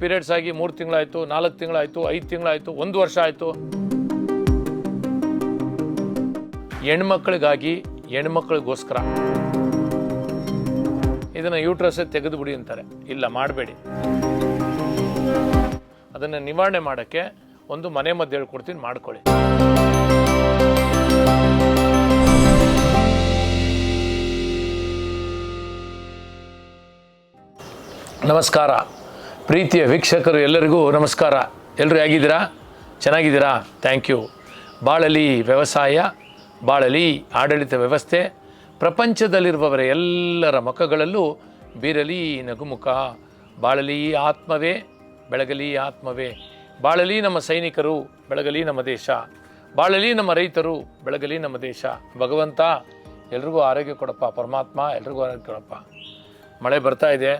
Periods ಆಗಿ ಮೂರು ತಿಂಗಳಾಯಿತು, ನಾಲ್ಕು ತಿಂಗಳಾಯಿತು, ಐದು ತಿಂಗಳಾಯಿತು, ಒಂದು ವರ್ಷ ಆಯಿತು. ಹೆಣ್ಮಕ್ಳಿಗಾಗಿ ಹೆಣ್ಮಕ್ಳಿಗೋಸ್ಕರ. ಇದನ್ನು ತೆಗೆದು ಬಿಡಿ ಅಂತಾರೆ. ಇಲ್ಲ, ಮಾಡಬೇಡಿ. ಅದನ್ನು ನಿವಾರಣೆ ಮಾಡೋಕ್ಕೆ ಒಂದು ಮನೆ ಮದ್ದು ಹೇಳ್ಕೊಡ್ತೀನಿ, ಮಾಡ್ಕೊಳ್ಳಿ. ನಮಸ್ಕಾರ. ಪ್ರೀತಿಯ ವೀಕ್ಷಕರು ಎಲ್ಲರಿಗೂ ನಮಸ್ಕಾರ. ಎಲ್ಲರೂ ಹೇಗಿದ್ದೀರಾ? ಚೆನ್ನಾಗಿದ್ದೀರಾ? ಥ್ಯಾಂಕ್ ಯು ಬಾಳಲಿ ವ್ಯವಸಾಯ, ಬಾಳಲಿ ಆಡಳಿತ ವ್ಯವಸ್ಥೆ, ಪ್ರಪಂಚದಲ್ಲಿರುವವರ ಎಲ್ಲರ ಮುಖಗಳಲ್ಲೂ ಬೀರಲಿ ನಗುಮುಖ, ಬಾಳಲಿ ಆತ್ಮವೇ, ಬೆಳಗಲಿ ಆತ್ಮವೇ. ಬಾಳಲಿ ನಮ್ಮ ಸೈನಿಕರು, ಬೆಳಗಲಿ ನಮ್ಮ ದೇಶ. ಬಾಳಲಿ ನಮ್ಮ ರೈತರು, ಬೆಳಗಲಿ ನಮ್ಮ ದೇಶ. ಭಗವಂತ, ಎಲ್ರಿಗೂ ಆರೋಗ್ಯ ಕೊಡಪ್ಪ, ಪರಮಾತ್ಮ, ಎಲ್ರಿಗೂ ಆರೋಗ್ಯ ಕೊಡಪ್ಪ. ಮಳೆ ಬರ್ತಾ ಇದೆ,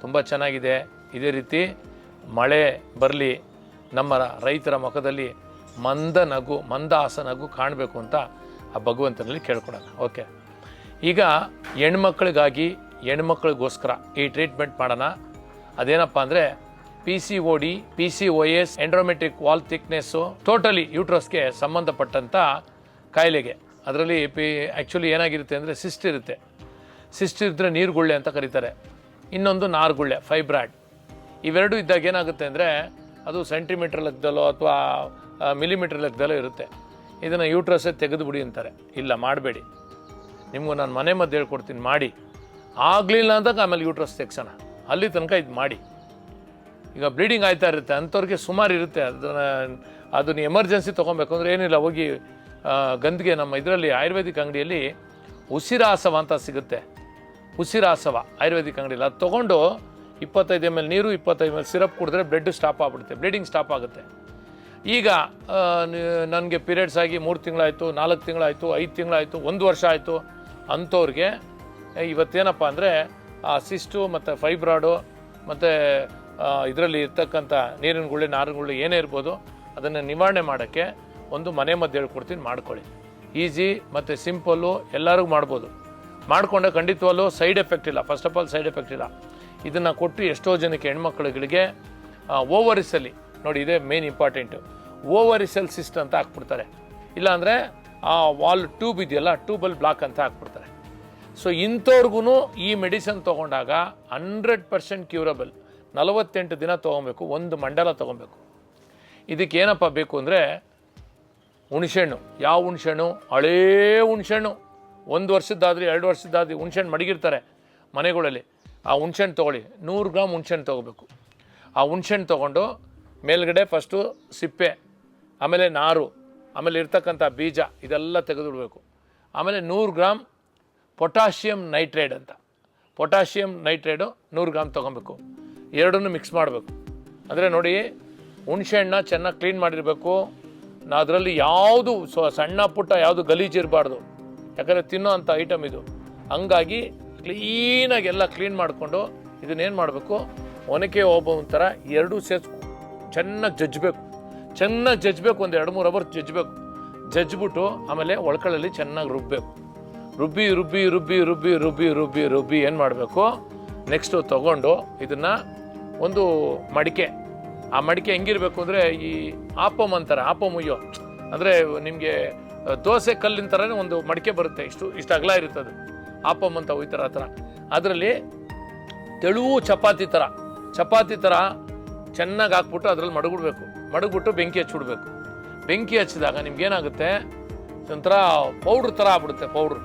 ತುಂಬ ಚೆನ್ನಾಗಿದೆ. ಇದೇ ರೀತಿ ಮಳೆ ಬರಲಿ ನಮ್ಮ ರೈತರ ಮುಖದಲ್ಲಿ ಮಂದ ನಗು ಮಂದಹಾಸ ನಗು ಕಾಣಬೇಕು ಅಂತ ಆ ಭಗವಂತನಲ್ಲಿ ಕೇಳ್ಕೊಳೋಣ ಓಕೆ ಈಗ ಹೆಣ್ಮಕ್ಳಿಗಾಗಿ ಹೆಣ್ಮಕ್ಳಿಗೋಸ್ಕರ ಈ ಟ್ರೀಟ್ಮೆಂಟ್ ಮಾಡೋಣ. ಅದೇನಪ್ಪ ಅಂದರೆ P C O D P C O S endometrial wall thickness totally ಯೂಟ್ರಸ್ಗೆ ಸಂಬಂಧಪಟ್ಟಂಥ ಕಾಯಿಲೆಗೆ. ಅದರಲ್ಲಿ ಪಿ ಆ್ಯಕ್ಚುಲಿ ಏನಾಗಿರುತ್ತೆ ಅಂದರೆ ಸಿಸ್ಟ್ ಇರುತ್ತೆ. ಸಿಸ್ಟ್ ಇದ್ದರೆ ನೀರುಗುಳ್ಳೆ ಅಂತ ಕರೀತಾರೆ. ಇನ್ನೊಂದು ನಾರುಗುಳ್ಳೆ ಫೈಬ್ರಾಯ್ಡ್ ಇವೆರಡು ಇದ್ದಾಗ ಏನಾಗುತ್ತೆ ಅಂದರೆ ಅದು ಸೆಂಟಿಮೀಟರ್ ಲೆಕ್ಕದಲ್ಲೋ ಅಥವಾ ಮಿಲಿಮೀಟರ್ ಲೆಕ್ಕದಲ್ಲೋ ಇರುತ್ತೆ. ಇದನ್ನು ಯೂಟ್ರಸ್ಸೇ ತೆಗೆದು ಬಿಡಿ ಅಂತಾರೆ. ಇಲ್ಲ, ಮಾಡಬೇಡಿ. ನಿಮಗೂ ನಾನು ಮನೆ ಮದ್ದು ಹೇಳ್ಕೊಡ್ತೀನಿ, ಮಾಡಿ. ಆಗಲಿಲ್ಲ ಅಂದಾಗ ಆಮೇಲೆ ಯೂಟ್ರಸ್ ತೆಗ್ಸೋಣ. ಅಲ್ಲಿ ತನಕ ಇದು ಮಾಡಿ. ಈಗ ಬ್ಲೀಡಿಂಗ್ ಆಯ್ತಾ ಇರುತ್ತೆ, ಅಂಥವ್ರಿಗೆ ಸುಮಾರು ಇರುತ್ತೆ. ಅದನ್ನು, ಅದನ್ನ ಎಮರ್ಜೆನ್ಸಿ ತೊಗೊಬೇಕು ಅಂದರೆ ಏನಿಲ್ಲ, ಹೋಗಿ ಗಂದಿಗೆ ನಮ್ಮ ಇದರಲ್ಲಿ ಆಯುರ್ವೇದಿಕ್ ಅಂಗಡಿಯಲ್ಲಿ ಉಸಿರಾಸವ ಅಂತ ಸಿಗುತ್ತೆ. ಉಸಿರಾಸವ, ಆಯುರ್ವೇದಿಕ್ ಅಂಗಡಿಯಲ್ಲಿ. ಅದು ತೊಗೊಂಡು ಇಪ್ಪತ್ತೈದು ಎಂ ಎಲ್ ನೀರು, ಇಪ್ಪತ್ತೈದು ಎಂ ಎಲ್ ಸಿರಪ್ ಕುಡಿದ್ರೆ ಬ್ಲಡ್ ಸ್ಟಾಪ್ ಆಗ್ಬಿಡುತ್ತೆ ಬ್ಲೀಡಿಂಗ್ ಸ್ಟಾಪ್ ಆಗುತ್ತೆ. ಈಗ ನನಗೆ ಪೀರಿಯಡ್ಸ್ ಆಗಿ ಮೂರು ತಿಂಗಳಾಯಿತು, ನಾಲ್ಕು ತಿಂಗಳಾಯಿತು, ಐದು ತಿಂಗಳಾಯಿತು, ಒಂದು ವರ್ಷ ಆಯಿತು, ಅಂಥವ್ರಿಗೆ ಇವತ್ತೇನಪ್ಪ ಅಂದರೆ, ಆ ಸಿಸ್ಟು ಮತ್ತು ಫೈಬ್ರಾಡು ಮತ್ತು ಇದರಲ್ಲಿ ಇರ್ತಕ್ಕಂಥ ನೀರಿನ ಗುಳ್ಳೆ, ನಾರಿನ ಗುಳ್ಳೆ ಏನೇ ಇರ್ಬೋದು, ಅದನ್ನು ನಿವಾರಣೆ ಮಾಡೋಕ್ಕೆ ಒಂದು ಮನೆ ಮದ್ದು ಹೇಳ್ಕೊಡ್ತೀನಿ, ಮಾಡ್ಕೊಳ್ಳಿ. ಈಸಿ ಮತ್ತು ಸಿಂಪಲ್ಲು ಎಲ್ಲರಿಗೂ ಮಾಡ್ಬೋದು. ಮಾಡಿಕೊಂಡೆ ಖಂಡಿತವಲ್ಲೂ ಸೈಡ್ ಎಫೆಕ್ಟ್ ಇಲ್ಲ first of all side effect ಇಲ್ಲ. ಇದನ್ನು ಕೊಟ್ಟು ಎಷ್ಟೋ ಜನಕ್ಕೆ ಹೆಣ್ಮಕ್ಳುಗಳಿಗೆ ಓವರಿಸಲ್ಲಿ ನೋಡಿ, ಇದೇ ಮೇನ್ ಇಂಪಾರ್ಟೆಂಟು ಓವರಿಸಲ್ ಸಿಸ್ಟ್ ಅಂತ ಹಾಕ್ಬಿಡ್ತಾರೆ. ಇಲ್ಲಾಂದರೆ ಆ ವಾಲ್ ಟ್ಯೂಬ್ ಇದೆಯಲ್ಲ ಟ್ಯೂಬಲ್ ಬ್ಲಾಕ್ ಅಂತ ಹಾಕ್ಬಿಡ್ತಾರೆ. ಸೊ ಇಂಥವ್ರಿಗೂ ಈ ಮೆಡಿಸನ್ ತೊಗೊಂಡಾಗ ಹಂಡ್ರೆಡ್ ಪರ್ಸೆಂಟ್ ಕ್ಯೂರಬಲ್ ನಲವತ್ತೆಂಟು ದಿನ ತೊಗೊಬೇಕು, ಒಂದು ಮಂಡಲ ತೊಗೊಬೇಕು. ಇದಕ್ಕೆ ಏನಪ್ಪ ಬೇಕು ಅಂದರೆ, ಹುಣಸೆಹಣ್ಣು. ಯಾವ ಹುಣಸೆಹಣ್ಣು? ಹಳೇ ಹುಣಸೆಹಣ್ಣು. ಒಂದು ವರ್ಷದ್ದಾದ್ರೆ, ಎರಡು ವರ್ಷದ್ದಾದ್ರೆ ಹುಣಸೆಹಣ್ಣು ಮಡಗಿರ್ತಾರೆ ಮನೆಗಳಲ್ಲಿ. ಆ ಹುಣ್ಸೆಣ್ಣು ತೊಗೊಳ್ಳಿ. ನೂರು ಗ್ರಾಮ್ ಹುಣ್ಸೆಣ್ಣು ತೊಗೋಬೇಕು. ಆ ಹುಣ್ಸೆಣ್ಣು ತೊಗೊಂಡು ಮೇಲ್ಗಡೆ ಫಸ್ಟು ಸಿಪ್ಪೆ, ಆಮೇಲೆ ನಾರು, ಆಮೇಲೆ ಇರ್ತಕ್ಕಂಥ ಬೀಜ, ಇದೆಲ್ಲ ತೆಗೆದುಬಿಡಬೇಕು. ಆಮೇಲೆ ನೂರು ಗ್ರಾಮ್ ಪೊಟ್ಯಾಷಿಯಂ ನೈಟ್ರೇಟ್ ಅಂತ. ಪೊಟ್ಯಾಷಿಯಂ ನೈಟ್ರೇಡು ನೂರು ಗ್ರಾಮ್ ತೊಗೊಬೇಕು. ಎರಡನ್ನೂ ಮಿಕ್ಸ್ ಮಾಡಬೇಕು. ಅಂದರೆ ನೋಡಿ, ಹುಣಸೆಹಣ್ಣ ಚೆನ್ನಾಗಿ ಕ್ಲೀನ್ ಮಾಡಿರಬೇಕು. ಅದರಲ್ಲಿ ಯಾವುದು ಸಣ್ಣ ಪುಟ್ಟ ಯಾವುದು ಗಲೀಜು ಇರಬಾರ್ದು. ಯಾಕಂದರೆ ತಿನ್ನೋ ಅಂಥ ಐಟಮ್ ಇದು. ಹಂಗಾಗಿ ಕ್ಲೀನಾಗಿ ಎಲ್ಲ ಕ್ಲೀನ್ ಮಾಡಿಕೊಂಡು ಇದನ್ನೇನು ಮಾಡಬೇಕು? ಒನಕೆ ಓಬವ್ವನ ಥರ ಎರಡೂ ಸೇರ್ಸ್ ಚೆನ್ನಾಗಿ ಜಜ್ಜಬೇಕು ಚೆನ್ನಾಗಿ ಜಜ್ಬೇಕು, ಒಂದು ಎರಡು ಮೂರು ಅವರ್ ಜಜ್ಜಬೇಕು ಜಜ್ಜಿಬಿಟ್ಟು ಆಮೇಲೆ ಒಳಕಳಲ್ಲಿ ಚೆನ್ನಾಗಿ ರುಬ್ಬಬೇಕು ರುಬ್ಬಿ ರುಬ್ಬಿ ರುಬ್ಬಿ ರುಬ್ಬಿ ರುಬ್ಬಿ ರುಬ್ಬಿ ರುಬ್ಬಿ ಏನು ಮಾಡಬೇಕು? ನೆಕ್ಸ್ಟು ತೊಗೊಂಡು ಇದನ್ನು ಒಂದು ಮಡಿಕೆ. ಆ ಮಡಿಕೆ ಹೆಂಗಿರಬೇಕು ಅಂದರೆ ಈ ಆಪಮ್ ಅಂತಾರೆ, ಆಪಮ್ ಉಯ್ಯೋ ಅಂದರೆ ನಿಮಗೆ ದೋಸೆ ಕಲ್ಲಿನ ಥರನೇ ಒಂದು ಮಡಿಕೆ ಬರುತ್ತೆ, ಇಷ್ಟು ಇಷ್ಟು ಅಗಲ ಅದು ಆಪಮ್ ಅಂತ ಒಯ್ತಾರೆ ಆ ಥರ. ಅದರಲ್ಲಿ ತೆಳುವು ಚಪಾತಿ ಥರ. ಚಪಾತಿ ಥರ ಚೆನ್ನಾಗಿ ಹಾಕ್ಬಿಟ್ಟು ಅದರಲ್ಲಿ ಮಡಗಿಡ್ಬೇಕು ಮಡಗ್ಬಿಟ್ಟು ಬೆಂಕಿ ಹಚ್ಚಿಬಿಡ್ಬೇಕು ಬೆಂಕಿ ಹಚ್ಚಿದಾಗ ನಿಮ್ಗೇನಾಗುತ್ತೆ? ಒಂಥರ ಪೌಡ್ರ್ ಥರ ಆಗ್ಬಿಡುತ್ತೆ ಪೌಡ್ರ್.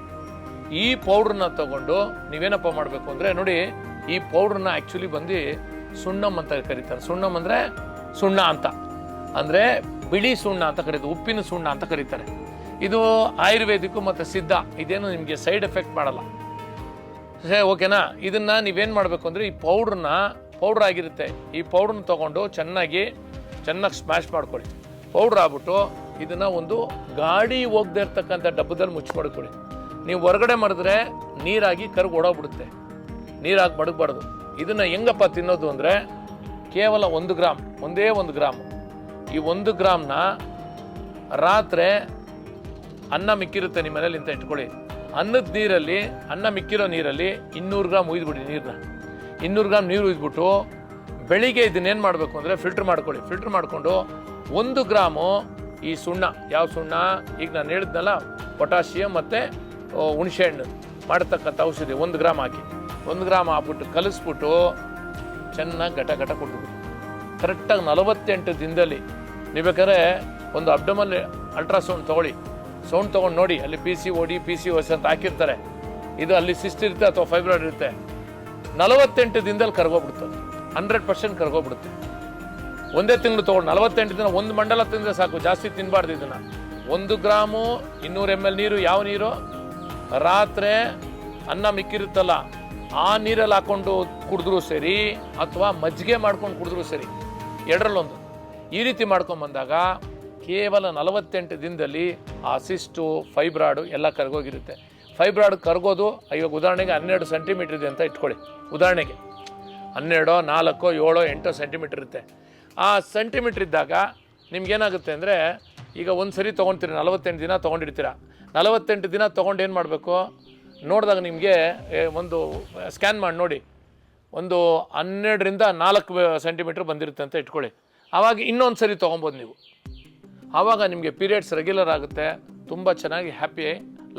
ಈ ಪೌಡ್ರನ್ನ ತಗೊಂಡು ನೀವೇನಪ್ಪ ಮಾಡಬೇಕು ಅಂದರೆ ನೋಡಿ, ಈ ಪೌಡ್ರನ್ನ ಆ್ಯಕ್ಚುಲಿ ಬಂದು ಸುಣ್ಣಮ್ ಅಂತ ಕರೀತಾರೆ. ಸುಣ್ಣಮ್ ಅಂದರೆ ಸುಣ್ಣ ಅಂತ. ಅಂದರೆ ಬಿಳಿ ಸುಣ್ಣ ಅಂತ ಕರೀತಾರೆ. ಉಪ್ಪಿನ ಸುಣ್ಣ ಅಂತ ಕರೀತಾರೆ. ಇದು ಆಯುರ್ವೇದಿಕ್ಕು ಮತ್ತು ಸಿದ್ಧ. ಇದೇನು ನಿಮಗೆ ಸೈಡ್ ಎಫೆಕ್ಟ್ ಮಾಡಲ್ಲ. ಸೇ, ಓಕೆನಾ? ಇದನ್ನು ನೀವೇನು ಮಾಡಬೇಕು ಅಂದರೆ ಈ ಪೌಡ್ರನ್ನ, ಪೌಡ್ರ್ ಆಗಿರುತ್ತೆ. ಈ ಪೌಡ್ರನ್ನ ತೊಗೊಂಡು ಚೆನ್ನಾಗಿ ಚೆನ್ನಾಗಿ ಸ್ಮ್ಯಾಶ್ ಮಾಡ್ಕೊಳ್ಳಿ. ಪೌಡ್ರ್ ಆಗ್ಬಿಟ್ಟು ಇದನ್ನು ಒಂದು ಗಾಡಿ ಹೋಗದೆ ಇರ್ತಕ್ಕಂಥ ಡಬ್ಬದಲ್ಲಿ ಮುಚ್ಚಿ ಮಾಡ್ಕೊಳ್ಳಿ. ನೀವು ಹೊರಗಡೆ ಮಾಡಿದ್ರೆ ನೀರಾಗಿ ಕರ್ಗೆ ಓಡೋಗ್ಬಿಡುತ್ತೆ. ನೀರಾಗಿ ಮಡಗಬಾರ್ದು. ಇದನ್ನು ಹೆಂಗಪ್ಪ ತಿನ್ನೋದು ಅಂದರೆ ಕೇವಲ ಒಂದು ಗ್ರಾಮ್, ಒಂದೇ ಒಂದು ಗ್ರಾಮ್. ಈ ಒಂದು ಗ್ರಾಮ್ನ ರಾತ್ರಿ ಅನ್ನ ಮಿಕ್ಕಿರುತ್ತೆ ನಿಮ್ಮ ಮನೇಲಿ ಅಂತ ಇಟ್ಕೊಳ್ಳಿ. ಅನ್ನದ ನೀರಲ್ಲಿ, ಅನ್ನ ಮಿಕ್ಕಿರೋ ನೀರಲ್ಲಿ ಇನ್ನೂರು ಗ್ರಾಮ್ ಉಯ್ದುಬಿಡಿ ನೀರನ್ನ ಇನ್ನೂರು ಗ್ರಾಮ್ ನೀರು ಉಯ್ದ್ಬಿಟ್ಟು ಬೆಳಿಗ್ಗೆ ಇದನ್ನೇನು ಮಾಡಬೇಕು ಅಂದರೆ ಫಿಲ್ಟರ್ ಮಾಡ್ಕೊಳ್ಳಿ. ಫಿಲ್ಟರ್ ಮಾಡಿಕೊಂಡು ಒಂದು ಗ್ರಾಮು ಈ ಸುಣ್ಣ. ಯಾವ ಸುಣ್ಣ? ಈಗ ನಾನು ಹೇಳಿದ್ನಲ್ಲ, ಪೊಟ್ಯಾಷಿಯಂ ಮತ್ತು ಹುಣಸೆಹಣ್ಣು. ಮಾಡತಕ್ಕಂಥ ಔಷಧಿ, ಒಂದು ಗ್ರಾಮ್ ಹಾಕಿ. ಒಂದು ಗ್ರಾಮ್ ಹಾಕ್ಬಿಟ್ಟು ಕಲಿಸ್ಬಿಟ್ಟು ಚೆನ್ನಾಗಿ ಘಟ ಘಟ ಕೊಟ್ಬಿಡಿ ಕರೆಕ್ಟಾಗಿ ನಲವತ್ತೆಂಟು ದಿನದಲ್ಲಿ. ನೀವು ಬೇಕಾದ್ರೆ ಒಂದು ಅಬ್ಡಮಲ್ ಅಲ್ಟ್ರಾಸೌಂಡ್ ತೊಗೊಳ್ಳಿ. ಸೌಂಡ್ ತೊಗೊಂಡು ನೋಡಿ, ಅಲ್ಲಿ P C OD P C OS ಅಂತ ಹಾಕಿರ್ತಾರೆ. ಇದು ಅಲ್ಲಿ ಸಿಸ್ಟ್ ಇರುತ್ತೆ ಅಥವಾ ಫೈಬ್ರಾಯ್ಡ್ ಇರುತ್ತೆ. ನಲವತ್ತೆಂಟು ದಿನದಲ್ಲಿ ಕರ್ಗೋಗ್ಬಿಡ್ತದೆ. Hundred percent ಕರ್ಗೋಗ್ಬಿಡುತ್ತೆ. ಒಂದೇ ತಿಂಗಳು ತೊಗೊಂಡು ನಲವತ್ತೆಂಟು ದಿನ ಒಂದು ಮಂಡಲ ತಿಂದರೆ ಸಾಕು, ಜಾಸ್ತಿ ತಿನ್ನಬಾರ್ದು ಇದನ್ನು. ಒಂದು ಗ್ರಾಮು ಇನ್ನೂರು ಎಂ ಎಲ್ ನೀರು, ಯಾವ ನೀರು? ರಾತ್ರಿ ಅನ್ನ ಮಿಕ್ಕಿರುತ್ತಲ್ಲ, ಆ ನೀರಲ್ಲಿ ಹಾಕ್ಕೊಂಡು ಕುಡಿದ್ರೂ ಸರಿ ಅಥವಾ ಮಜ್ಜಿಗೆ ಮಾಡ್ಕೊಂಡು ಕುಡಿದ್ರೂ ಸರಿ, ಎರಡರಲ್ಲೊಂದು. ಈ ರೀತಿ ಮಾಡ್ಕೊಂಡು ಬಂದಾಗ ಕೇವಲ ನಲವತ್ತೆಂಟು ದಿನದಲ್ಲಿ ಆ ಸಿಸ್ಟು, ಫೈಬ್ರಾಡು ಎಲ್ಲ ಕರ್ಗೋಗಿರುತ್ತೆ. ಫೈಬ್ರಾಡ್ ಕರ್ಗೋದು, ಇವಾಗ ಉದಾಹರಣೆಗೆ ಹನ್ನೆರಡು ಸೆಂಟಿಮೀಟ್ರ್ ಇದೆ ಅಂತ ಇಟ್ಕೊಳ್ಳಿ. ಉದಾಹರಣೆಗೆ ಹನ್ನೆರಡೋ, ನಾಲ್ಕೋ, ಏಳೋ, ಎಂಟೋ ಸೆಂಟಿಮೀಟ್ರ್ ಇರುತ್ತೆ. ಆ ಸೆಂಟಿಮೀಟ್ರ್ ಇದ್ದಾಗ ನಿಮ್ಗೇನಾಗುತ್ತೆ ಅಂದರೆ ಈಗ ಒಂದು ಸರಿ ತೊಗೊಳ್ತೀರಿ ನಲವತ್ತೆಂಟು ದಿನ ತೊಗೊಂಡಿರ್ತೀರ ನಲವತ್ತೆಂಟು ದಿನ ತೊಗೊಂಡು ಏನು ಮಾಡಬೇಕು? ನೋಡಿದಾಗ ನಿಮಗೆ ಒಂದು, ಸ್ಕ್ಯಾನ್ ಮಾಡಿ ನೋಡಿ. ಒಂದು ಹನ್ನೆರಡರಿಂದ ನಾಲ್ಕು ಸೆಂಟಿಮೀಟ್ರ್ ಬಂದಿರುತ್ತೆ ಅಂತ ಇಟ್ಕೊಳ್ಳಿ. ಆವಾಗ ಇನ್ನೊಂದು ಸರಿ ತೊಗೊಬೋದು ನೀವು. ಆವಾಗ ನಿಮಗೆ ಪೀರಿಯಡ್ಸ್ ರೆಗ್ಯುಲರ್ ಆಗುತ್ತೆ, ತುಂಬ ಚೆನ್ನಾಗಿ ಹ್ಯಾಪಿ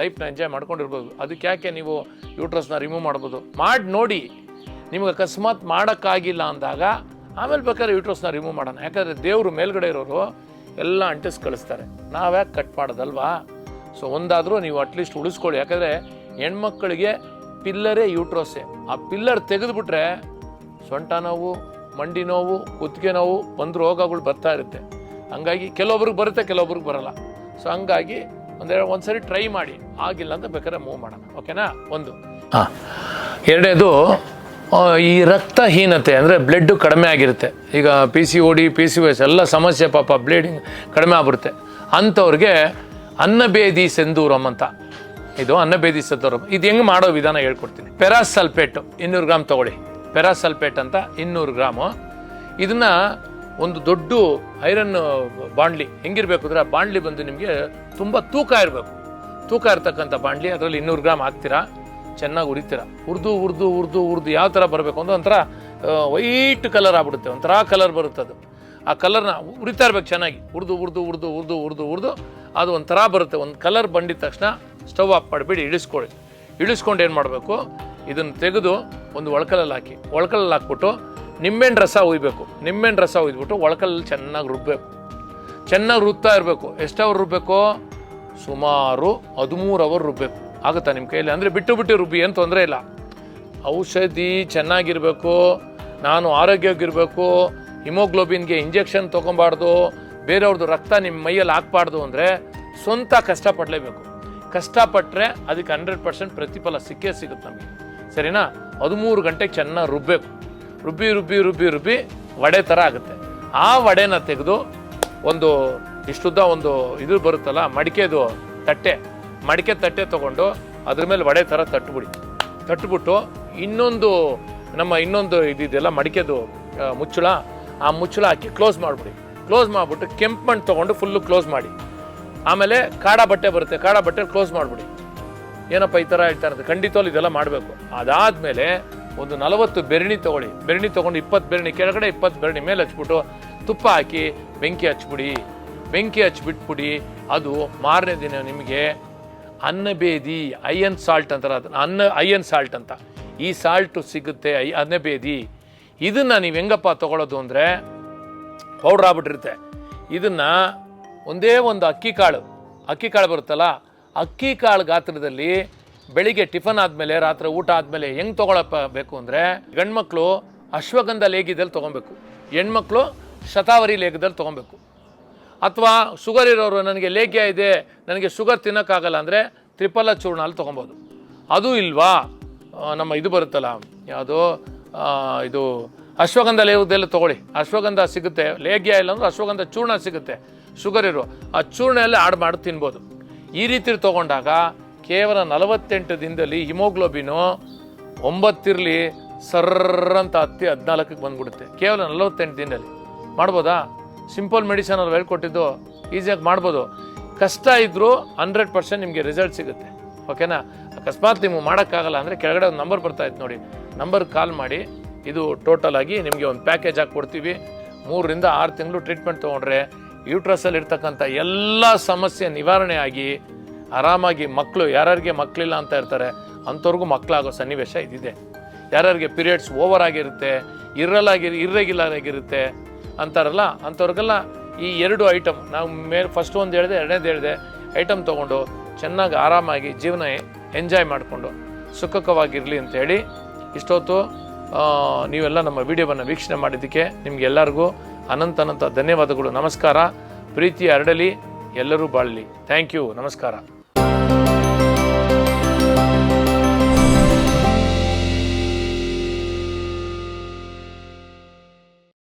ಲೈಫ್ನ ಎಂಜಾಯ್ ಮಾಡ್ಕೊಂಡಿರ್ಬೋದು. ಅದಕ್ಕೆ ಯಾಕೆ ನೀವು ಯೂಟ್ರಸ್ನ ರಿಮೂವ್ ಮಾಡ್ಬೋದು? ಮಾಡಿ ನೋಡಿ. ನಿಮ್ಗೆ ಅಕಸ್ಮಾತ್ ಮಾಡೋಕ್ಕಾಗಿಲ್ಲ ಅಂದಾಗ, ಆಮೇಲೆ ಬೇಕಾದ್ರೆ ಯೂಟ್ರಸ್ನ ರಿಮೂವ್ ಮಾಡೋಣ. ಯಾಕಂದರೆ ದೇವರು ಮೇಲ್ಗಡೆ ಇರೋರು ಎಲ್ಲ ಅಂಟಿಸ್ ಕಳಿಸ್ತಾರೆ. ನಾವ್ಯಾಕೆ ಕಟ್ ಮಾಡೋದಲ್ವಾ? ಸೊ ಒಂದಾದರೂ ನೀವು ಅಟ್ಲೀಸ್ಟ್ ಉಳಿಸ್ಕೊಳ್ಳಿ. ಯಾಕಂದರೆ ಹೆಣ್ಮಕ್ಕಳಿಗೆ ಪಿಲ್ಲರೇ ಯೂಟ್ರೋಸೆ ಆ ಪಿಲ್ಲರ್ ತೆಗೆದುಬಿಟ್ರೆ ಸೊಂಟ ನೋವು, ಮಂಡಿ ನೋವು, ಕುತ್ತಿಗೆ ನೋವು ಒಂದು ರೋಗಗಳು ಬರ್ತಾ ಇರುತ್ತೆ. ಹಂಗಾಗಿ ಕೆಲವೊಬ್ರಿಗೆ ಬರುತ್ತೆ, ಕೆಲವೊಬ್ರಿಗೆ ಬರಲ್ಲ. ಸೊ ಹಂಗಾಗಿ ಒಂದೆರಡು ಒಂದ್ಸರಿ ಟ್ರೈ ಮಾಡಿ. ಆಗಿಲ್ಲ ಅಂತ ಬೇಕಾದ್ರೆ ಮೂವ್ ಮಾಡೋಣ. ಓಕೆನಾ ಒಂದು. ಹಾಂ. ಎರಡನೇದು ಈ ರಕ್ತಹೀನತೆ ಅಂದರೆ ಬ್ಲಡ್ಡು ಕಡಿಮೆ ಆಗಿರುತ್ತೆ. ಈಗ P C O D P C S ಎಲ್ಲ ಸಮಸ್ಯೆ, ಪಾಪ ಬ್ಲೀಡಿಂಗ್ ಕಡಿಮೆ ಆಗ್ಬಿಡುತ್ತೆ. ಅಂಥವ್ರಿಗೆ ಅನ್ನಬೇದಿ ಸೆಂದೂರಂ ಅಂತ. ಇದು ಅನ್ನಬೇದಿ ಸೆಂದೂರಂ ಇದು ಹೆಂಗೆ ಮಾಡೋ ವಿಧಾನ ಹೇಳ್ಕೊಡ್ತೀನಿ. ಪೆರಾಸಲ್ಪೇಟು ಇನ್ನೂರು ಗ್ರಾಮ್ ತಗೊಳ್ಳಿ. ಪೆರಾಸಲ್ಪೇಟ್ ಅಂತ ಇನ್ನೂರು ಗ್ರಾಮು. ಇದನ್ನ ಒಂದು ದೊಡ್ಡ ಐರನ್ ಬಾಂಡ್ಲಿ ಹೆಂಗಿರಬೇಕು ಅಂದ್ರೆ ಆ ಬಾಂಡ್ಲಿ ಬಂದು ನಿಮಗೆ ತುಂಬ ತೂಕ ಇರಬೇಕು. ತೂಕ ಇರ್ತಕ್ಕಂಥ ಬಾಂಡ್ಲಿ ಅದರಲ್ಲಿ ಇನ್ನೂರು ಗ್ರಾಮ್ ಹಾಕ್ತೀರಾ? ಚೆನ್ನಾಗಿ ಉರಿತೀರ ಹುರಿದು ಹುರಿದು ಹುರಿದು ಹುರಿದು ಯಾವ ಥರ ಬರಬೇಕು? ಅಂದ್ರೆ ಒಂಥರ ವೈಟ್ ಕಲರ್ ಆಗ್ಬಿಡುತ್ತೆ, ಒಂಥರ ಕಲರ್ ಬರುತ್ತೆ ಅದು. ಆ ಕಲರ್ನ ಉರಿತಾ ಇರ್ಬೇಕು ಚೆನ್ನಾಗಿ. ಹುರಿದು ಹುರಿದು ಹುರಿದು ಹುರಿದು ಹುರಿದು ಹುರಿದು, ಅದು ಒಂಥರ ಬರುತ್ತೆ. ಒಂದು ಕಲರ್ ಬಂದಿದ ತಕ್ಷಣ ಸ್ಟವ್ ಆಫ್ ಮಾಡಿಬಿಡಿ ಇಳಿಸ್ಕೊಳ್ಳಿ. ಇಳಿಸ್ಕೊಂಡು ಏನು ಮಾಡಬೇಕು? ಇದನ್ನು ತೆಗೆದು ಒಂದು ಒಳಕಲಲ್ಲಿ ಹಾಕಿ. ಒಳಕಲಲ್ಲಿ ಹಾಕ್ಬಿಟ್ಟು ನಿಂಬೆಹಣ್ಣು ರಸ ಹುಯ್ಬೇಕು? ನಿಂಬೆಹಣ್ಣು ರಸ ಹುಯ್ದ್ಬಿಟ್ಟು ಒಳಕಲ್ಲಿ ಚೆನ್ನಾಗಿ ರುಬ್ಬಬೇಕು ಚೆನ್ನಾಗಿ ರುಬ್ತಾ ಇರಬೇಕು. ಎಷ್ಟು ಅವ್ರು ರುಬ್ಬಬೇಕು ಸುಮಾರು ಹದಿಮೂರು ಅವರ್ ರುಬ್ಬಬೇಕು ಆಗುತ್ತಾ ನಿಮ್ಮ ಕೈಯಲ್ಲಿ? ಅಂದರೆ ಬಿಟ್ಟು ಬಿಟ್ಟು ರುಬ್ಬಿ ಏನು ತೊಂದರೆ ಇಲ್ಲ. ಔಷಧಿ ಚೆನ್ನಾಗಿರಬೇಕು. ನಾನು ಆರೋಗ್ಯವಾಗಿರಬೇಕು. ಹಿಮೋಗ್ಲೋಬಿನ್ಗೆ ಇಂಜೆಕ್ಷನ್ ತೊಗೊಬಾರ್ದು. ಬೇರೆಯವ್ರದ್ದು ರಕ್ತ ನಿಮ್ಮ ಮೈಯಲ್ಲಿ ಹಾಕ್ಬಾರ್ದು ಅಂದರೆ ಸ್ವಂತ ಕಷ್ಟಪಡಲೇಬೇಕು ಕಷ್ಟಪಟ್ಟರೆ ಅದಕ್ಕೆ ಹಂಡ್ರೆಡ್ ಪರ್ಸೆಂಟ್ ಪ್ರತಿಫಲ ಸಿಕ್ಕೇ ಸಿಗುತ್ತೆ ನಮಗೆ. ಸರಿನಾ? ಹದಿಮೂರು ಗಂಟೆಗೆ ಚೆನ್ನಾಗಿ ರುಬ್ಬಬೇಕು ರುಬ್ಬಿ ರುಬ್ಬಿ ರುಬ್ಬಿ ರುಬ್ಬಿ ವಡೆ ಥರ ಆಗುತ್ತೆ. ಆ ವಡೆನ ತೆಗೆದು ಒಂದು ಇಷ್ಟುದ್ದ ಒಂದು ಇದು ಬರುತ್ತಲ್ಲ ಮಡಿಕೆದು ತಟ್ಟೆ, ಮಡಿಕೆ ತಟ್ಟೆ ತೊಗೊಂಡು ಅದ್ರ ಮೇಲೆ ವಡೆ ಥರ ತಟ್ಬಿಡಿ. ತಟ್ಬಿಟ್ಟು ಇನ್ನೊಂದು ನಮ್ಮ ಇನ್ನೊಂದು ಇದಿದೆಯಲ್ಲ ಮಡಿಕೆದು ಮುಚ್ಚಳ, ಆ ಮುಚ್ಚಳ ಹಾಕಿ ಕ್ಲೋಸ್ ಮಾಡಿಬಿಡಿ. ಕ್ಲೋಸ್ ಮಾಡಿಬಿಟ್ಟು ಕೆಂಪು ಮಣ್ಣು ತೊಗೊಂಡು ಫುಲ್ಲು ಕ್ಲೋಸ್ ಮಾಡಿ. ಆಮೇಲೆ ಕಾಡ ಬಟ್ಟೆ ಬರುತ್ತೆ, ಕಾಡ ಬಟ್ಟೆ ಕ್ಲೋಸ್ ಮಾಡಿಬಿಡಿ. ಏನಪ್ಪ ಈ ಥರ ಹೇಳ್ತಾ ಇರೋದು? ಖಂಡಿತವಾಗ್ಲೂ ಇದೆಲ್ಲ ಮಾಡಬೇಕು. ಅದಾದಮೇಲೆ ಒಂದು ನಲವತ್ತು ಬೆರಣಿ ತೊಗೊಳ್ಳಿ. ಬೆರಣಿ ತೊಗೊಂಡು ಇಪ್ಪತ್ತು ಬೆರಣಿ, ಕೆಳಗಡೆ ಇಪ್ಪತ್ತು ಬೆರಣಿ, ಮೇಲೆ ಹಚ್ಬಿಟ್ಟು ತುಪ್ಪ ಹಾಕಿ ಬೆಂಕಿ ಹಚ್ಬಿಡಿ. ಬೆಂಕಿ ಹಚ್ಬಿಟ್ಬಿಡಿ. ಅದು ಮಾರನೇ ದಿನ ನಿಮಗೆ ಅನ್ನಬೇದಿ ಐಯನ್ ಸಾಲ್ಟ್ ಅಂತಾರೆ ಅದನ್ನ ಅನ್ನ ಐಯನ್ ಸಾಲ್ಟ್ ಅಂತ. ಈ ಸಾಲ್ಟು ಸಿಗುತ್ತೆ, ಐ ಅನ್ನಬೇದಿ ಇದನ್ನು ನೀವು ಹೆಂಗಪ್ಪ ತಗೊಳ್ಳೋದು ಅಂದರೆ ಪೌಡ್ರ್ ಆಗ್ಬಿಟ್ಟಿರುತ್ತೆ. ಇದನ್ನ ಒಂದೇ ಒಂದು ಅಕ್ಕಿ ಕಾಳು. ಅಕ್ಕಿ ಕಾಳು ಬರುತ್ತಲ್ಲ, ಅಕ್ಕಿ ಕಾಳು ಗಾತ್ರದಲ್ಲಿ ಬೆಳಿಗ್ಗೆ ಟಿಫನ್ ಆದಮೇಲೆ, ರಾತ್ರಿ ಊಟ ಆದಮೇಲೆ ಹೆಂಗೆ ತೊಗೊಳಪ್ಪ ಬೇಕು ಅಂದರೆ, ಗಂಡ್ಮಕ್ಳು ಅಶ್ವಗಂಧ ಲೇಗಿದಲ್ಲಿ ತೊಗೊಬೇಕು. ಹೆಣ್ಮಕ್ಳು ಶತಾವರಿ ಲೇಖದಲ್ಲಿ ತೊಗೊಬೇಕು. ಅಥವಾ ಶುಗರ್ ಇರೋರು ನನಗೆ ಲೇಖ್ಯ ಇದೆ, ನನಗೆ ಶುಗರ್ ತಿನ್ನೋಕ್ಕಾಗಲ್ಲ ಅಂದರೆ ತ್ರಿಪಲ ಚೂರ್ಣ ಅಲ್ಲಿ ತೊಗೊಬೋದು. ಅದು ಇಲ್ವಾ? ನಮ್ಮ ಇದು ಬರುತ್ತಲ್ಲ, ಯಾವುದು? ಇದು ಅಶ್ವಗಂಧ ಲೇಹದಲ್ಲಿ ತೊಗೊಳ್ಳಿ. ಅಶ್ವಗಂಧ ಸಿಗುತ್ತೆ, ಲೇಗ್ಯ ಇಲ್ಲ ಅಂದ್ರೆ ಅಶ್ವಗಂಧ ಚೂರ್ಣ ಸಿಗುತ್ತೆ, ಶುಗರ್ ಇರೋ, ಆ ಚೂರ್ಣ ಎಲ್ಲ ಆಡ್ ಮಾಡಿ ತಿನ್ಬೋದು. ಈ ರೀತಿ ತೊಗೊಂಡಾಗ ಕೇವಲ ನಲವತ್ತೆಂಟು ದಿನದಲ್ಲಿ ಹಿಮೋಗ್ಲೋಬಿನು ಒಂಬತ್ತಿರಲಿ ಸರ್ರಂತ ಹತ್ತಿ ಹದಿನಾಲ್ಕಕ್ಕೆ ಬಂದ್ಬಿಡುತ್ತೆ. ಕೇವಲ ನಲವತ್ತೆಂಟು ದಿನದಲ್ಲಿ. ಮಾಡ್ಬೋದಾ? ಸಿಂಪಲ್ ಮೆಡಿಸನ್ ಅಲ್ಲಿ ಹೇಳ್ಕೊಟ್ಟಿದ್ದು? ಈಸಿಯಾಗಿ ಮಾಡ್ಬೋದು. ಕಷ್ಟ ಇದ್ದರೂ ಹಂಡ್ರೆಡ್ ಪರ್ಸೆಂಟ್ ನಿಮಗೆ ರಿಸಲ್ಟ್ ಸಿಗುತ್ತೆ. ಓಕೆನಾ ಅಕಸ್ಮಾತ್ ನೀವು ಮಾಡೋಕ್ಕಾಗಲ್ಲ ಅಂದರೆ ಕೆಳಗಡೆ ಒಂದು ನಂಬರ್ ಬರ್ತಾ ಇತ್ತು ನೋಡಿ. ನಂಬರ್ ಕಾಲ್ ಮಾಡಿ, ಇದು ಟೋಟಲ್ ಆಗಿ ನಿಮಗೆ ಒಂದು ಪ್ಯಾಕೇಜ್ ಹಾಕಿ ಕೊಡ್ತೀವಿ. ಮೂರರಿಂದ ಆರು ತಿಂಗಳು ಟ್ರೀಟ್ಮೆಂಟ್ ತೊಗೊಂಡ್ರೆ ಯೂಟ್ರಸಲ್ಲಿ ಇರ್ತಕ್ಕಂಥ ಎಲ್ಲ ಸಮಸ್ಯೆ ನಿವಾರಣೆ ಆಗಿ ಆರಾಮಾಗಿ ಮಕ್ಕಳು ಯಾರ್ಯಾರಿಗೆ ಮಕ್ಕಳಿಲ್ಲ ಅಂತ ಇರ್ತಾರೆ ಅಂಥವ್ರಿಗೂ ಮಕ್ಕಳಾಗೋ ಸನ್ನಿವೇಶ ಇದಿದೆ. ಯಾರ್ಯಾರಿಗೆ ಪೀರಿಯಡ್ಸ್ ಓವರ್ ಆಗಿರುತ್ತೆ ಇರಲಾಗಿ ಇರ್ರೆಗ್ಯುಲರ್ ಆಗಿರುತ್ತೆ ಅಂತಾರಲ್ಲ, ಅಂಥವ್ರಿಗೆಲ್ಲ ಈ ಎರಡು ಐಟಮ್ ನಾವು ಮೇಲೆ ಫಸ್ಟ್ ಒಂದು ಹೇಳಿದೆ, ಎರಡನೇದು ಹೇಳಿದೆ ಐಟಮ್ ತೊಗೊಂಡು ಚೆನ್ನಾಗಿ ಆರಾಮಾಗಿ ಜೀವನ ಎಂಜಾಯ್ ಮಾಡಿಕೊಂಡು ಸುಖಕವಾಗಿರಲಿ ಅಂತೇಳಿ ಇಷ್ಟೊತ್ತು ನೀವೆಲ್ಲ ನಮ್ಮ ವಿಡಿಯೋವನ್ನು ವೀಕ್ಷಣೆ ಮಾಡಿದ್ದಕ್ಕೆ ನಿಮಗೆಲ್ಲರಿಗೂ ಅನಂತ ಅನಂತ ಧನ್ಯವಾದಗಳು. ನಮಸ್ಕಾರ. ಪ್ರೀತಿ ಹರಡಲಿ ಎಲ್ಲರೂ ಬಾಳಲಿ. ಥ್ಯಾಂಕ್ ಯು ನಮಸ್ಕಾರ.